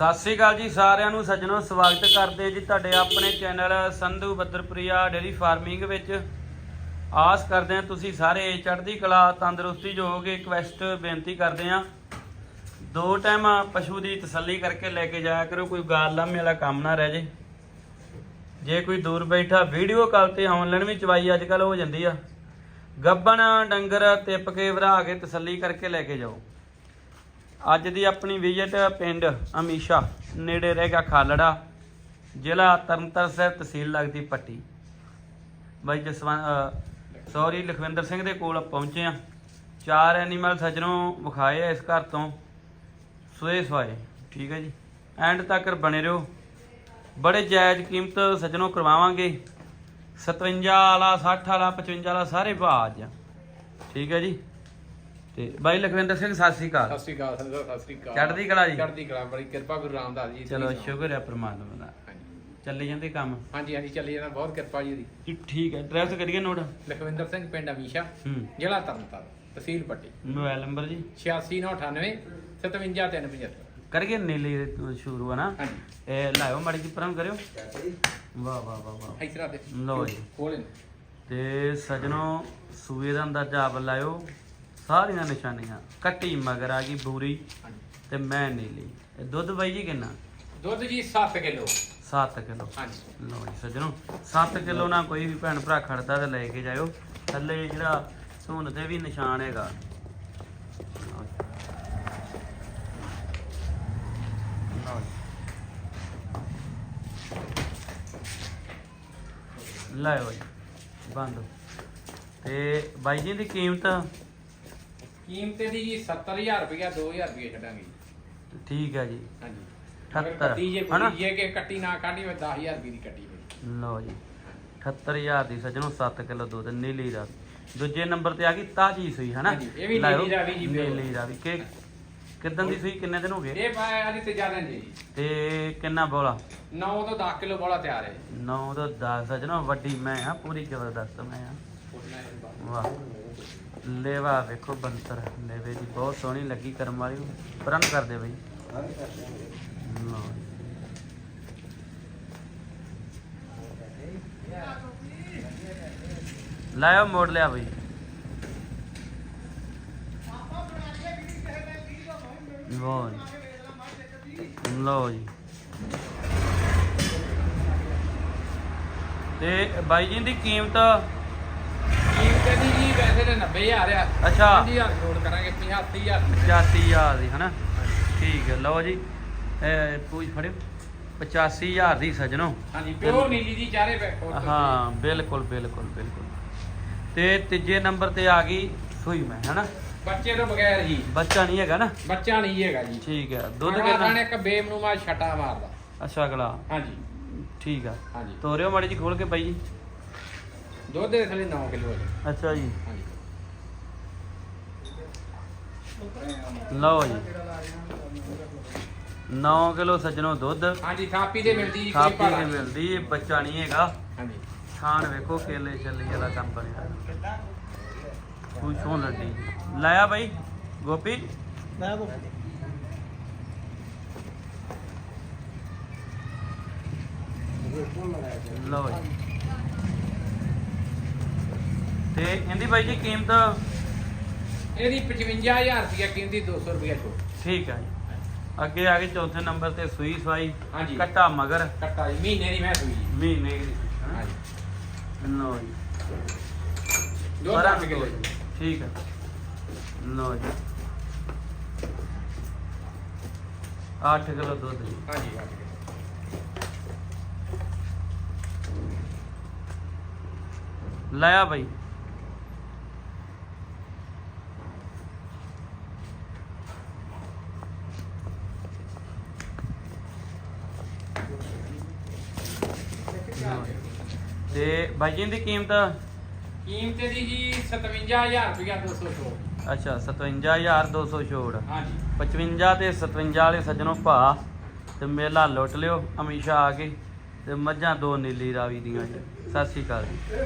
ਸਤਿ ਸ੍ਰੀ ਅਕਾਲ ਜੀ ਸਾਰਿਆਂ ਨੂੰ, ਸੱਜਣੋ, ਸਵਾਗਤ ਕਰਦੇ ਜੀ ਤੁਹਾਡੇ ਆਪਣੇ ਚੈਨਲ ਸੰਧੂ ਬੱਦਰਪ੍ਰਿਆ ਡੇਰੀ ਫਾਰਮਿੰਗ ਵਿੱਚ। ਆਸ ਕਰਦੇ ਹਾਂ ਤੁਸੀਂ ਸਾਰੇ ਚੜ੍ਹਦੀ ਕਲਾ, ਤੰਦਰੁਸਤੀ ਜੋ ਹੋਗੇ ਰਿਕਵੈਸਟ ਬੇਨਤੀ ਕਰਦੇ ਹਾਂ। ਦੋ ਟਾਈਮ ਪਸ਼ੂ ਦੀ ਤਸੱਲੀ ਕਰਕੇ ਲੈ ਕੇ ਜਾਇਆ ਕਰੋ, ਕੋਈ ਗਾਲ ਲਾਮੇ ਵਾਲਾ ਕੰਮ ਨਾ ਰਹਿ ਜੇ। ਜੇ ਕੋਈ ਦੂਰ ਬੈਠਾ ਵੀਡੀਓ ਕਾਲ ਤੇ ਆਨਲਾਈਨ ਵੀ ਚਵਾਈ ਅੱਜ ਕੱਲ ਹੋ ਜਾਂਦੀ ਆ। ਗੱਬਣ, ਡੰਗਰ, ਤਿੱਪ ਕੇ ਭਰਾ ਕੇ ਤਸੱਲੀ ਕਰਕੇ ਲੈ ਕੇ ਜਾਓ। ਅੱਜ ਦੀ ਆਪਣੀ ਵਿਜ਼ਿਟ ਪਿੰਡ ਅਮੀਸ਼ਾ, ਨੇੜੇ ਰਹੇਗਾ ਖਾਲੜਾ, ਜ਼ਿਲ੍ਹਾ ਤਰਨਤਾਰਨ ਸਾਹਿਬ ਤਹਿਸੀਲ ਲੱਗਦੀ ਪੱਟੀ। ਬਾਈ ਜਸਵੰਤ ਸੌਰੀ ਲਖਵਿੰਦਰ ਸਿੰਘ ਦੇ ਕੋਲ ਪਹੁੰਚੇ ਆ ਚਾਰ ਐਨੀਮਲ ਸੱਜਣੋਂ ਵਿਖਾਏ ਆ ਇਸ ਘਰ ਤੋਂ। ਸੋਏ ਸਵਾਏ, ਠੀਕ ਹੈ ਜੀ। ਐਂਡ ਤੱਕ ਬਣੇ ਰਹੋ। ਬੜੇ ਜਾਇਜ਼ ਕੀਮਤ ਸੱਜਣੋਂ ਕਰਵਾਵਾਂਗੇ। 57 ਵਾਲਾ 60 ਵਾਲਾ 55 ਵਾਲਾ ਸਾਰੇ ਭਾਅ ਅੱਜ ਠੀਕ ਹੈ ਜੀ। ਤੇ ਬਾਈ ਲਖਵਿੰਦਰ ਸਿੰਘ ਸਤਿ ਸ੍ਰੀ ਅਕਾਲ। ਸਤਿ ਸ੍ਰੀ ਅਕਾਲ ਸੰਦਰ ਸਤਿ ਸ੍ਰੀ ਅਕਾਲ। ਚੜ੍ਹਦੀ ਕਲਾ ਜੀ। ਚੜ੍ਹਦੀ ਕਲਾ ਬੜੀ ਕਿਰਪਾ ਗੁਰੂ ਰਾਮਦਾਸ ਜੀ ਦੀ। ਚਲੋ ਸ਼ੁਕਰ ਹੈ ਪ੍ਰਮਾਤਮਾ ਦਾ। ਹਾਂਜੀ। ਚੱਲੀ ਜਾਂਦੇ ਕੰਮ? ਹਾਂਜੀ ਹਾਂਜੀ ਚੱਲੀ ਜਾਣਾ ਬਹੁਤ ਕਿਰਪਾ ਜੀ ਦੀ ਜੀ, ਠੀਕ ਹੈ। ਐਡਰੈਸ ਕਰੀਏ ਨੋਟ? ਲਖਵਿੰਦਰ ਸਿੰਘ ਪਿੰਡ ਅਮੀਸ਼ਾ ਹੂੰ। ਜ਼ਿਲ੍ਹਾ ਤਰਨਤਾਰਨ ਤਹਿਸੀਲ ਪੱਟੀ। ਮੋਬਾਈਲ ਨੰਬਰ ਜੀ? 8698 57375 ਕਰੀਏ ਨੀਲੀ ਤੋਂ ਸ਼ੁਰੂ ਹੈ ਨਾ? ਹਾਂਜੀ। ਇਹ ਲਾਇਓ ਮਾੜੀ ਜੀ ਪਰਾਂ ਕਰਿਓ। ਵਾਹ ਵਾਹ ਵਾਹ ਵਾਹ। ਇਸ ਤਰ੍ਹਾਂ ਦੇ। ਲਓ ਜੀ। ਖੋਲੇ ਤੇ ਸਜਣੋ ਸੂਏ ਦਾ ਅੰਦਾਜ਼ਾ ਆਪ ਲਾਇਓ। ਸਾਰੀਆਂ ਨਿਸ਼ਾਨੀਆਂ ਕੱਟੀ ਮਗਰ ਆ ਗਈ ਬੂਰੀ ਤੇ ਮੈਂ ਨੀਲੀ ਇਹ ਦੁੱਧ ਬਾਈ ਜੀ ਕਿੰਨਾ? ਦੁੱਧ ਜੀ 7 ਕਿਲੋ। 7 ਕਿਲੋ। ਹਾਂਜੀ। ਲਓ ਜੀ ਸੱਜਣੋ 7 ਕਿਲੋ ਨਾਲ ਕੋਈ ਵੀ ਭੈਣ ਭਰਾ ਖੜਦਾ ਤੇ ਲੈ ਕੇ ਜਾਇਓ। ਥੱਲੇ ਜਿਹੜਾ ਧੁੰਨ ਤੇ ਵੀ ਨਿਸ਼ਾਨ ਹੈਗਾ। ਲਾਇਓ ਜੀ। ਬੰਦ। ਤੇ ਬਾਈ ਜੀ ਦੀ ਕੀਮਤ ਕੀਮਤ ਦੀ ਜੀ 70000 ਰੁਪਇਆ 2000 ਰੁਪਏ ਛੱਡਾਂਗੇ ਜੀ। ਠੀਕ ਹੈ ਜੀ। ਹਾਂਜੀ। 78 ਕੱਟੀ ਜੇ ਹਨਾ? ਕੋਈ ਜੇ ਕਿ ਕੱਟੀ ਨਾ ਕਾਢੀ ਹੋਵੇ 10000 ਰੁਪਏ ਦੀ ਕੱਟੀ ਹੋਵੇ ਲਓ ਜੀ 78000 ਦੀ ਸੱਜਣੋ 7 ਕਿਲੋ ਦੁੱਧ ਨੀਲੀ ਦਾ ਦੂਜੇ ਨੰਬਰ ਤੇ ਆ ਗਈ ਤਾਜੀ ਸੂਈ ਹਨਾ? ਹਾਂਜੀ, ਇਹ ਵੀ ਲਾਇਓ, ਨੀਲੀ ਰਾਵੀ ਜੀ। ਨੀਲੀ ਰਾਵੀ। ਕਿ ਕਿਦਾਂ ਦੀ ਸੂਈ ਕਿੰਨੇ ਦਿਨ ਹੋ ਗਏ? ਇਹ ਪਾਇਆ ਜੀ ਤੇ ਨਹੀਂ ਜੀ। ਤੇ ਕਿੰਨਾ ਬੋਲਾ? 9 ਤੋਂ 10 ਕਿਲੋ ਬੋਲਾ ਤਿਆਰ ਹੈ 9 ਤੋਂ 10 ਸੱਜਣੋ ਵੱਡੀ ਮੈਂ ਆ ਪੂਰੀ ਜ਼ਬਰਦਸਤ ਮੈਂ ਆ। ਵਾਹ। ਲੇਵਾ ਵੇਖੋ ਬੰਤਰ, ਲੇਵੇ ਦੀ ਬਹੁਤ ਸੋਹਣੀ ਲੱਗੀ ਕਰਮ ਵਾਲੀ ਪ੍ਰਣ ਕਰਦੇ ਬਈ। ਲਓ ਜੀ। ਲਾਇਓ ਮੋੜ ਲਿਆ ਬਈ। ਲਓ ਜੀ। ਲਓ ਜੀ। ਤੇ ਬਾਈ ਜੀ ਦੀ ਕੀਮਤ ਜੀ ਵੈਸੇ ਤਾਂ 90000 ਆ। ਅੱਛਾ। 5000 ਜੋੜ ਕਰਾਂਗੇ 85000 85000 ਦੀ ਹਨਾ? ਠੀਕ ਹੈ ਲਓ ਜੀ। ਇਹ ਪੂਛ ਫੜਿਓ। 85000 ਦੀ ਸਜਣੋ। ਹਾਂਜੀ ਪਿਓਰ ਨੀਲੀ ਦੀ ਚਾਰੇ ਪੈ ਹਾਂ ਬਿਲਕੁਲ ਬਿਲਕੁਲ ਬਿਲਕੁਲ। ਤੇ ਤੀਜੇ ਨੰਬਰ ਤੇ ਆ ਗਈ ਸੂਈ ਮੈਂ ਹਨਾ? ਬੱਚੇ ਤੋਂ ਬਗੈਰ ਜੀ। ਬੱਚਾ ਨਹੀਂ ਹੈਗਾ ਨਾ? ਬੱਚਾ ਨਹੀਂ ਹੈਗਾ ਜੀ। ਠੀਕ ਹੈ ਦੁੱਧ ਕਿੰਨਾ? ਨੇ ਇੱਕ ਬੇਮਨੂਮਾ ਛਟਾ ਮਾਰਦਾ। ਅੱਛਾ ਅਗਲਾ। ਹਾਂਜੀ। ਠੀਕ ਆ। ਹਾਂਜੀ। ਤੋਰਿਓ ਮਾੜੀ ਜੀ ਖੋਲ ਕੇ ਬਾਈ ਜੀ। ਦੁੱਧ ਦੇ ਥੱਲੇ 9 ਕਿਲੋ ਹੈ। ਅੱਛਾ ਜੀ। ਹਾਂਜੀ। ਲਓ ਜੀ। 9 ਕਿਲੋ ਸੱਜਣੋ ਦੁੱਧ। ਹਾਂਜੀ ਥਾਪੀ ਦੇ ਮਿਲਦੀ ਜੀ ਕੋਈ ਖਾਪੀ ਤੇ। ਮਿਲਦੀ ਇਹ ਬੱਚਾ ਨਹੀਂ ਹੈਗਾ। ਹਾਂਜੀ। ਖਾਣ ਵੇਖੋ ਕੇਲੇ ਚੱਲੀ ਵਾਲਾ ਕੰਮ ਬਣਿਆ। ਤੂੰ ਸੋਹਣ ਲੱਡੀ ਲਾਇਆ ਬਾਈ ਗੋਪੀ। ਲਓ ਜੀ। ਤੇ ਇਹਦੀ ਬਾਈ ਜੀ ਕੀਮਤ? ਇਹਦੀ 55000 ਰੁਪਇਆ ਕੀਮਤੀ 200 ਰੁਪਇਆ ਛੋੜ ਠੀਕ ਹੈ ਜੀ। ਅੱਗੇ ਆ ਗਏ ਚੌਥੇ ਨੰਬਰ ਤੇ ਸੂਈ ਸਵਾਈ ਹਾਂਜੀ। ਕੱਟਾ ਮਗਰ। ਕੱਟਾ ਜੀ ਮਹੀਨੇ ਦੀ ਮੈਂ ਸੂਈ ਜੀ। ਮਹੀਨੇ ਦੀ। ਹਾਂਜੀ। ਲਓ ਜੀ। ਦੁੱਧ ਬਾਰਾਂ 8 ਕਿਲੋ ਜੀ। ਠੀਕ ਹੈ ਲਓ ਜੀ। 8 ਕਿਲੋ ਦੁੱਧ ਜੀ। ਹਾਂਜੀ ਹਾਂਜੀ। ਲਾਇਆ ਬਾਈ। ਤੇ ਬਾਈ ਜੀ ਦੀ ਕੀਮਤ? ਕੀਮਤ ਦੀ ਜੀ 57000 ਰੁਪਇਆ 200 ਛੋੜ। ਅੱਛਾ 57200 ਛੋੜ। ਹਾਂਜੀ। 55 ਤੇ 57 ਵਾਲੇ ਸੱਜਣੋਂ ਭਾ। ਤੇ ਮੇਲਾ ਲੁੱਟ ਲਿਓ ਅਮੀਸ਼ਾ ਆ ਕੇ। ਤੇ ਮੱਝਾਂ ਦੋ ਨੀਲੀ ਰਾਵੀ ਦੀਆਂ ਜੀ। ਸਤਿ ਸ਼੍ਰੀ ਅਕਾਲ ਜੀ।